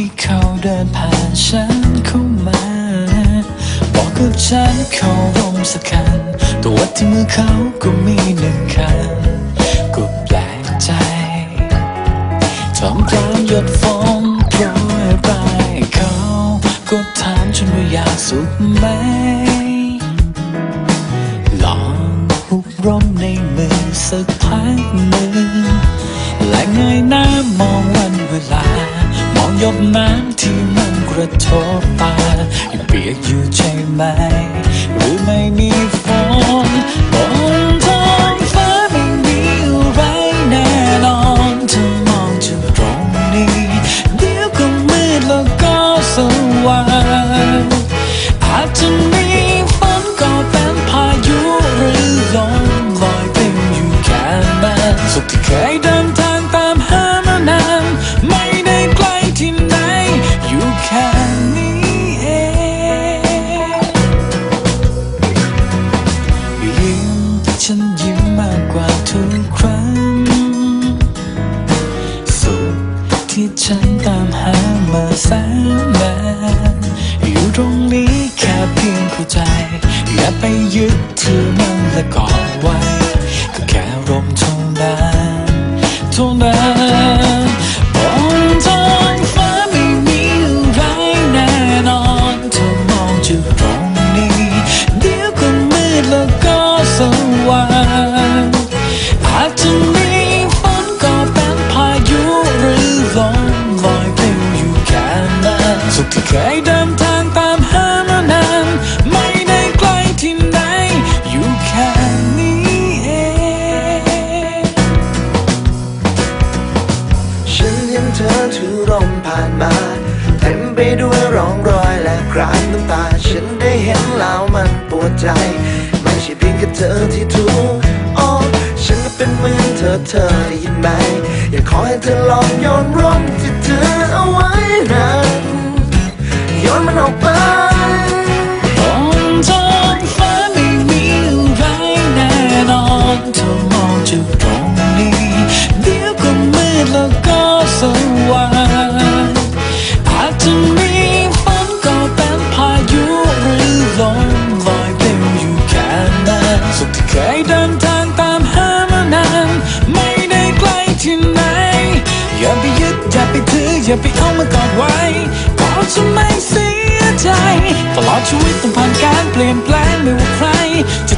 ที่เขาเดินผ่านฉันเข้ามา บอกกับฉันเขาร่มสักคันตัววัดที่มือเขาก็มีหนึ่งคันก็แปลกใจทำกลางหยดฝนโปรยปลายเขาก็ถามฉันว่าอยากสุขไหม ลองหุบร่มในมือสักพักหนึ่งและเงยหน้ามองวันเวลา หยดน้ำที่มันกระทบตายังเปียกอยู่ใช่ไหม หรือไม่มีฝนบนท้องฟ้าไม่มีอะไรแน่นอนเธอมองจากตรงนี้ เดี๋ยวก็มืดแล้วก็สว่างอาจจะ ที่ฉันตามหามาแสนนานอยู่ตรงนี้แค่เพียงเข้าใจ อย่าไปยึดถือมันและกอดไว้ ก็แค่ลมเท่านั้นเท่านั้น มผ่านมา เต็มไปด้วยร่องรอยและคราบน้ำตา ฉันได้เห็นแล้วมันปวดใจ ไม่ใช่เพียงแค่เธอที่ทุกข์โอ้ฉันก็เป็นเหมือนเธอเธอได้ยินไหม อยากขอให้เธอลองโยนร่มที่เธอเอาไว้ เคยเดินทางตามหามานาน ไม่ได้ไกลที่ไหน อย่าไปยึดอย่าไปถืออย่าไปเอามากอดไว้ก็จะไม่เสียใจ ตลอดชีวิตต้องผ่านการเปลี่ยนแปลงไม่ว่าใครจะ